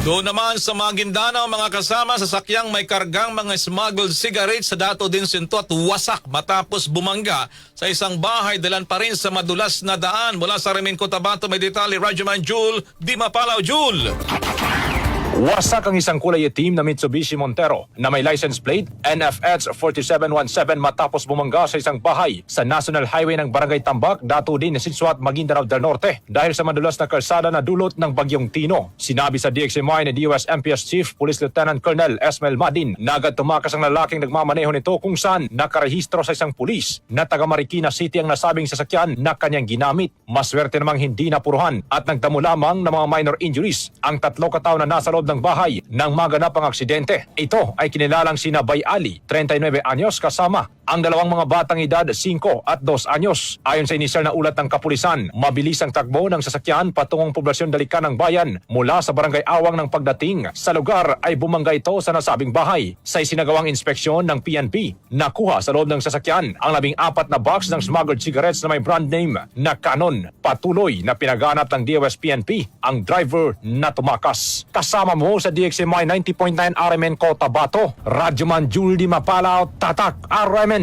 Doon naman sa Maguindanao, mga kasama, sasakyang may kargang mga smuggled cigarettes sa Dato din Sinto at wasak matapos bumangga sa isang bahay dalan pa rin sa madulas na daan. Mula sa Remin Cotabato, may detalye, Rajaman Jul, Di Mapalaw Jul. Wasak ang isang kulay itim na Mitsubishi Montero na may license plate NFX 4717 matapos bumangga sa isang bahay sa National Highway ng Barangay Tambak, Dato din, Sinsuat, Maguindanao del Norte dahil sa madulas na kalsada na dulot ng Bagyong Tino. Sinabi sa DXMI ni DOS MPS Chief Police Lieutenant Colonel Esmel Madin na agad tumakas ang lalaking nagmamaneho nito kung saan nakarehistro sa isang pulis na taga Marikina City ang nasabing sasakyan na kanyang ginamit. Maswerte namang hindi napuruhan at nagdamo lamang ng mga minor injuries ang tatlo katao na nasa ng bahay nang maganap ang aksidente. Ito ay kinilalang sina Bay Ali, 39 anyos kasama ang dalawang mga batang edad 5 at 2 anyos. Ayon sa inisyal na ulat ng kapulisan, mabilis ang takbo ng sasakyan patungong poblasyon Dalikan ng bayan mula sa barangay Awang ng pagdating. Sa lugar ay bumangga ito sa nasabing bahay. Sa isinagawang inspeksyon ng PNP, nakuha sa loob ng sasakyan ang labing apat na box ng smuggled cigarettes na may brand name na Canon. Patuloy na pinaganap ng DOS PNP ang driver na tumakas. Kasama mo sa DXMI 90.9 RMN Cotabato, Radyoman Julie Mapalao, Tatak RMN.